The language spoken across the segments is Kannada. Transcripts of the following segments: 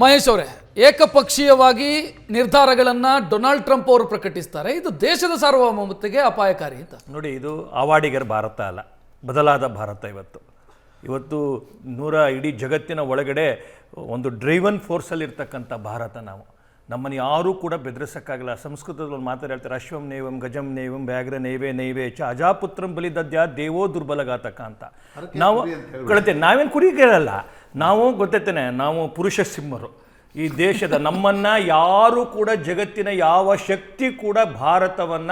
ಮಹೇಶ್ ಅವರೇ, ಏಕಪಕ್ಷೀಯವಾಗಿ ನಿರ್ಧಾರಗಳನ್ನು ಡೊನಾಲ್ಡ್ ಟ್ರಂಪ್ ಅವರು ಪ್ರಕಟಿಸ್ತಾರೆ. ಇದು ದೇಶದ ಸಾರ್ವಭೌಮತೆಗೆ ಅಪಾಯಕಾರಿ ಅಂತ. ನೋಡಿ, ಇದು ಆವಾಡಿಗರ ಭಾರತ ಅಲ್ಲ, ಬದಲಾದ ಭಾರತ ಇವತ್ತು. ಇವತ್ತು ನೂರ ಇಡೀ ಜಗತ್ತಿನ ಒಳಗಡೆ ಒಂದು ಡ್ರೈವನ್ ಫೋರ್ಸಲ್ಲಿರ್ತಕ್ಕಂಥ ಭಾರತ ನಾವು. ನಮ್ಮನ್ನು ಯಾರೂ ಕೂಡ ಬೆದರಿಸೋಕ್ಕಾಗಲ್ಲ. ಸಂಸ್ಕೃತದಲ್ಲಿ ಒಂದು ಮಾತಾಡಿ ಹೇಳ್ತಾರೆ ಅಶ್ವಂ ನೇವಂ ಗಜಂ ನೇವಂ ವ್ಯಾಘ್ರ ನೈವೇ ನೈವೇ ಚ ಅಜಾಪುತ್ರಂ ಬಲಿದದ್ಯ ದೇವೋ ದುರ್ಬಲಘಾತಕ ಅಂತ. ನಾವು ಕಳತೆ ನಾವೇನು ಕುರಿಗಿರಲ್ಲ ನಾವು ಗೊತ್ತೈತೇನೆ ನಾವು ಪುರುಷ ಸಿಂಹರು. ಈ ದೇಶದ ನಮ್ಮನ್ನ ಯಾರು ಕೂಡ ಜಗತ್ತಿನ ಯಾವ ಶಕ್ತಿ ಕೂಡ ಭಾರತವನ್ನ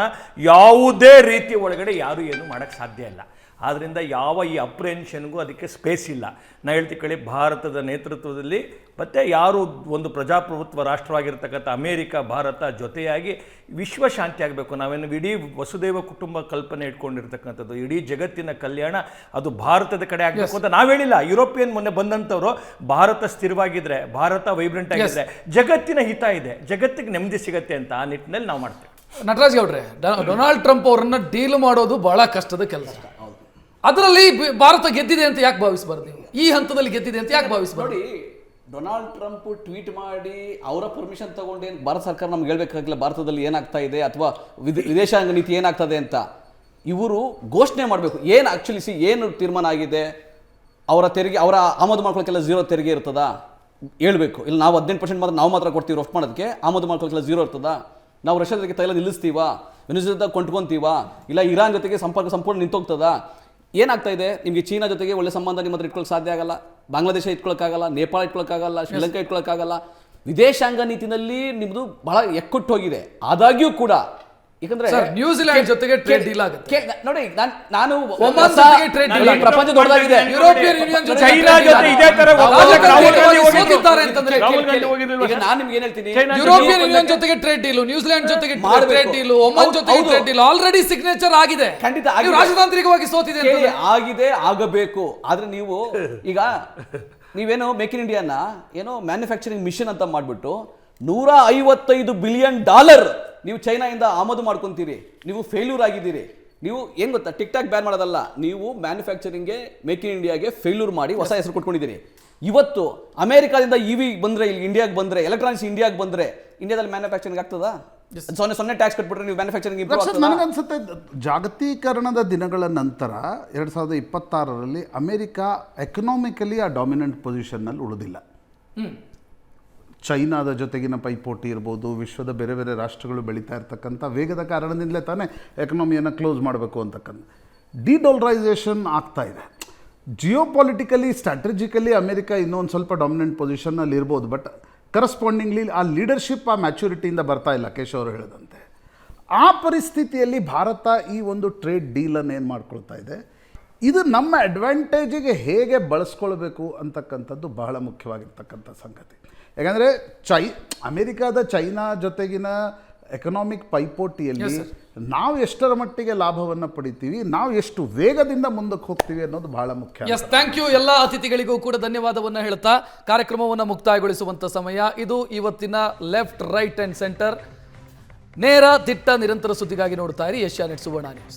ಯಾವುದೇ ರೀತಿ ಒಳಗಡೆ ಯಾರು ಏನು ಮಾಡೋಕ್ಕೆ ಸಾಧ್ಯ ಇಲ್ಲ. ಆದ್ದರಿಂದ ಯಾವ ಈ ಅಪ್ರೆನ್ಷನ್ಗೂ ಅದಕ್ಕೆ ಸ್ಪೇಸ್ ಇಲ್ಲ. ನಾ ಹೇಳ್ತಿ ಕೇಳಿ ಭಾರತದ ನೇತೃತ್ವದಲ್ಲಿ ಮತ್ತೆ ಯಾರು ಒಂದು ಪ್ರಜಾಪ್ರಭುತ್ವ ರಾಷ್ಟ್ರವಾಗಿರ್ತಕ್ಕಂಥ ಅಮೇರಿಕ ಭಾರತ ಜೊತೆಯಾಗಿ ವಿಶ್ವ ಶಾಂತಿ ಆಗಬೇಕು. ನಾವೇನು ಇಡೀ ವಸುದೇವ ಕುಟುಂಬ ಕಲ್ಪನೆ ಇಟ್ಕೊಂಡಿರ್ತಕ್ಕಂಥದ್ದು ಇಡೀ ಜಗತ್ತಿನ ಕಲ್ಯಾಣ ಅದು ಭಾರತದ ಕಡೆ ಆಗಬೇಕು ಅಂತ ನಾವು ಹೇಳಿಲ್ಲ. ಯುರೋಪಿಯನ್ ಮೊನ್ನೆ ಬಂದಂಥವ್ರು ಭಾರತ ಸ್ಥಿರವಾಗಿದ್ದರೆ ಭಾರತ ವೈಬ್ರೆಂಟ್ ಆಗಿದ್ದರೆ ಜಗತ್ತಿನ ಹಿತ ಇದೆ. ಜಗತ್ತಿಗೆ ನೆಮ್ಮದಿ ಸಿಗತ್ತೆ ಅಂತ ಆ ನಿಟ್ಟಿನಲ್ಲಿ ನಾವು ಮಾಡ್ತೇವೆ. ನಟರಾಜ್ ಗೌಡ್ರೆ ಡೊನಾಲ್ಡ್ ಟ್ರಂಪ್ ಅವರನ್ನು ಡೀಲ್ ಮಾಡೋದು ಬಹಳ ಕಷ್ಟದ ಕೆಲಸ. ಅದರಲ್ಲಿ ಭಾರತ ಗೆದ್ದಿದೆ ಅಂತ ಯಾಕೆ ಭಾವಿಸಬಾರ್ದು ನೀವು? ಈ ಹಂತದಲ್ಲಿ ಗೆದ್ದಿದೆ ಅಂತ ಯಾಕೆ ಭಾವಿಸಬಾರ್ದು? ನೋಡಿ, ಡೊನಾಲ್ಡ್ ಟ್ರಂಪ್ ಟ್ವೀಟ್ ಮಾಡಿ ಅವರ ಪರ್ಮಿಷನ್ ತಗೊಂಡೇನು ಭಾರತ ಸರ್ಕಾರ ನಮ್ಗೆ ಹೇಳ್ಬೇಕಾಗಿಲ್ಲ, ಭಾರತದಲ್ಲಿ ಏನಾಗ್ತಾ ಇದೆ ಅಥವಾ ವಿದೇಶಾಂಗ ನೀತಿ ಏನಾಗ್ತದೆ ಅಂತ. ಇವರು ಘೋಷಣೆ ಮಾಡಬೇಕು, ಏನು ಆಕ್ಚುಲಿ ಸಿ ಏನು ತೀರ್ಮಾನ ಆಗಿದೆ? ಅವರ ತೆರಿಗೆ, ಅವರ ಆಮದು ಮಾಡ್ಕೊಳ್ಳೋಕ್ಕೆಲ್ಲ ಝೀರೋ ತೆರಿಗೆ ಇರ್ತದಾ? ಹೇಳಬೇಕು. ಇಲ್ಲ ನಾವು ಹದಿನೆಂಟು ಪರ್ಸೆಂಟ್ ಮಾತ್ರ ನಾವು ಮಾತ್ರ ಕೊಡ್ತೀವಿ ರಫ್ತು ಮಾಡೋದಕ್ಕೆ, ಆಮದು ಮಾಡ್ಕೊಳಕ್ಕೆಲ್ಲ ಝೀರೋ ಇರ್ತದ? ನಾವು ರಷ್ಯಾ ಜೊತೆಗೆ ತೈಲ ನಿಲ್ಲಿಸ್ತೀವಾ? ವೆನಿಜುಲಾ ಕೊಂಡ್ಕೊಂತೀವಾ? ಇಲ್ಲ ಇರಾನ್ ಜೊತೆಗೆ ಸಂಪರ್ಕ ಸಂಪೂರ್ಣ ನಿಂತೋಗ್ತದಾ? ಏನಾಗ್ತಾ ಇದೆ? ನಿಮಗೆ ಚೀನಾ ಜೊತೆಗೆ ಒಳ್ಳೆ ಸಂಬಂಧ ನಿಮ್ಮ ಹತ್ರ ಇಟ್ಕೊಳ್ಳೋಕೆ ಸಾಧ್ಯ ಆಗಲ್ಲ. ಬಾಂಗ್ಲಾದೇಶ ಇಟ್ಕೊಳ್ಳೋಕ್ಕಾಗಲ್ಲ ನೇಪಾಳ ಇಟ್ಕೊಳ್ಳೋಕ್ಕಾಗಲ್ಲ ಶ್ರೀಲಂಕಾ ಇಟ್ಕೊಳ್ಳೋಕ್ಕಾಗಲ್ಲ ವಿದೇಶಾಂಗ ನೀತಿನಲ್ಲಿ ನಿಮ್ಮದು ಬಹಳ ಎಕ್ಕುಟ್ಟು ಹೋಗಿದೆ. ಆದಾಗ್ಯೂ ಕೂಡ ಯಾಕಂದ್ರೆ ನ್ಯೂಜಿಲೆಂಡ್ ಜೊತೆಗೆ ಟ್ರೇಡ್ ಡೀಲ್ ಆಗುತ್ತೆ. ನೋಡಿ ನಾನ್- ನಾನು ಒಮಾನ್ ಜೊತೆಗೆ ಟ್ರೇಡ್ ಡೀಲ್. ಪ್ರಪಂಚ ದೊಡ್ಡದಾಗಿದೆ ಯುರೋಪಿಯನ್ ಯೂನಿಯನ್ ಜೊತೆ ಚೈನಾ ಜೊತೆ ಇದೇ ತರ ರಾಜತಾಂತ್ರಿಕವಾಗಿ ಅಂತಂದ್ರೆ. ಈಗ ನಾನು ನಿಮಗೆ ಏನು ಹೇಳ್ತೀನಿ ಯುರೋಪಿಯನ್ ಯೂನಿಯನ್ ಜೊತೆಗೆ ಟ್ರೇಡ್ ಡೀಲ್ ನ್ಯೂಜಿಲೆಂಡ್ ಜೊತೆಗೆ. ಟ್ರೇಡ್ ಡೀಲ್ ಒಮನ್ ಹೌದು. ಟ್ರೇಡ್ ಡೀಲ್ ಆಲ್ರೆಡಿ ಸಿಗ್ನೇಚರ್ ಆಗಿದೆ ಖಂಡಿತ. ರಾಜತಾಂತ್ರಿಕವಾಗಿ ಸೋತಿದೆ ಅಂತಂದ್ರೆ ಆಗಿದೆ ಆಗಬೇಕು ಆದ್ರೆ ನೀವು ಈಗ ನೀವೇನೋ ಮೇಕ್ ಇನ್ ಇಂಡಿಯಾನ ಏನೋ ಮ್ಯಾನುಫ್ಯಾಕ್ಚರಿಂಗ್ ಮಿಷನ್ ಅಂತ ಮಾಡ್ಬಿಟ್ಟು ನೂರ ಐವತ್ತೈದು ಬಿಲಿಯನ್ ಡಾಲರ್ ನೀವು ಚೈನಾಯಿಂದ ಆಮದು ಮಾಡ್ಕೊತೀರಿ ನೀವು ಫೇಲ್ಯೂರ್ ಆಗಿದ್ದೀರಿ. ನೀವು ಏನು ಗೊತ್ತಾ ಟಿಕ್ ಟಾಕ್ ಬ್ಯಾನ್ ಮಾಡೋದಲ್ಲ ನೀವು ಮ್ಯಾನುಫ್ಯಾಕ್ಚರಿಂಗ್ಗೆ ಮೇಕ್ ಇನ್ ಇಂಡಿಯಾಗೆ ಫೇಲ್ಯೂರ್ ಮಾಡಿ ಹೊಸ ಹೆಸರು ಕೊಟ್ಕೊಂಡಿದ್ದೀರಿ. ಇವತ್ತು ಅಮೆರಿಕಾದಿಂದ ವಿ ಬಂದ್ರೆ ಇಲ್ಲಿ ಇಂಡಿಯಾಗೆ ಬಂದರೆ ಎಲೆಕ್ಟ್ರಾನಿಕ್ಸ್ ಇಂಡಿಯಾಗೆ ಬಂದರೆ ಇಂಡಿಯಾದಲ್ಲಿ ಮ್ಯಾನುಫ್ಯಾಕ್ಚರಿಂಗ್ ಆಗ್ತದಾ? ಸೊನ್ನೆ ಸೊನ್ನೆ ಟ್ಯಾಕ್ಸ್ ಕಟ್ಬಿಟ್ರೆ ನೀವು ಮ್ಯಾನುಫ್ಯಾಕ್ಚರಿಂಗ್ ನನಗನ್ಸುತ್ತೆ ಜಾಗತೀಕರಣದ ದಿನಗಳ ನಂತರ ಎರಡು ಸಾವಿರದ ಇಪ್ಪತ್ತಾರರಲ್ಲಿ ಅಮೆರಿಕ ಎಕನಾಮಿಕಲಿ ಆ ಡಾಮಿನೆಂಟ್ ಪೊಸಿಷನ್ನಲ್ಲಿ ಉಳಿದಿಲ್ಲ. ಚೈನಾದ ಜೊತೆಗಿನ ಪೈಪೋಟಿ ಇರ್ಬೋದು, ವಿಶ್ವದ ಬೇರೆ ಬೇರೆ ರಾಷ್ಟ್ರಗಳು ಬೆಳೀತಾ ಇರ್ತಕ್ಕಂಥ ವೇಗದ ಕಾರಣದಿಂದಲೇ ತಾನೇ ಎಕನಾಮಿಯನ್ನು ಕ್ಲೋಸ್ ಮಾಡಬೇಕು ಅಂತಕ್ಕಂಥ ಡಿಡಾಲರೈಸೇಷನ್ ಆಗ್ತಾ ಇದೆ. ಜಿಯೋ ಪೊಲಿಟಿಕಲಿ ಸ್ಟ್ರಾಟಜಿಕಲಿ ಅಮೆರಿಕ ಇನ್ನೂ ಒಂದು ಸ್ವಲ್ಪ ಡಾಮಿನೆಂಟ್ ಪೊಸಿಷನ್ನಲ್ಲಿ ಇರ್ಬೋದು ಬಟ್ ಕರೆಸ್ಪಾಂಡಿಂಗ್ಲಿ ಆ ಲೀಡರ್ಶಿಪ್ ಆ ಮ್ಯಾಚುರಿಟಿಯಿಂದ ಬರ್ತಾ ಇಲ್ಲ, ಕೇಶವ್ ಅವರು ಹೇಳಿದಂತೆ. ಆ ಪರಿಸ್ಥಿತಿಯಲ್ಲಿ ಭಾರತ ಈ ಒಂದು ಟ್ರೇಡ್ ಡೀಲನ್ನು ಏನು ಮಾಡ್ಕೊಳ್ತಾ ಇದೆ? ಇದು ನಮ್ಮ ಅಡ್ವಾಂಟೇಜಿಗೆ ಹೇಗೆ ಬಳಸ್ಕೊಳ್ಬೇಕು ಅಂತಕ್ಕಂಥದ್ದು ಬಹಳ ಮುಖ್ಯವಾಗಿರ್ತಕ್ಕಂಥ ಸಂಗತಿ. ಯಾಕಂದರೆ ಚೈ ಅಮೆರಿಕಾದ ಚೈನಾ ಜೊತೆಗಿನ ಎಕನಾಮಿಕ್ ಪೈಪೋಟಿಯಲ್ಲಿ ನಾವು ಎಷ್ಟರ ಮಟ್ಟಿಗೆ ಲಾಭವನ್ನು ಪಡಿತೀವಿ ನಾವು ಎಷ್ಟು ವೇಗದಿಂದ ಮುಂದಕ್ಕೆ ಹೋಗ್ತೀವಿ ಅನ್ನೋದು ಬಹಳ ಮುಖ್ಯ ಎಸ್ ಥ್ಯಾಂಕ್ ಯು ಎಲ್ಲ ಅತಿಥಿಗಳಿಗೂ ಕೂಡ ಧನ್ಯವಾದವನ್ನ ಹೇಳ್ತಾ ಕಾರ್ಯಕ್ರಮವನ್ನು ಮುಕ್ತಾಯಗೊಳಿಸುವಂಥ ಸಮಯ ಇದು ಇವತ್ತಿನ ಲೆಫ್ಟ್ ರೈಟ್ ಅಂಡ್ ಸೆಂಟರ್. ನೇರ ದಿಟ್ಟ ನಿರಂತರ ಸುದ್ದಿಗಾಗಿ ನೋಡ್ತಾ ಇರಿ ಏಷ್ಯಾ ನೆಟ್ ಸುವರ್ಣ ನ್ಯೂಸ್.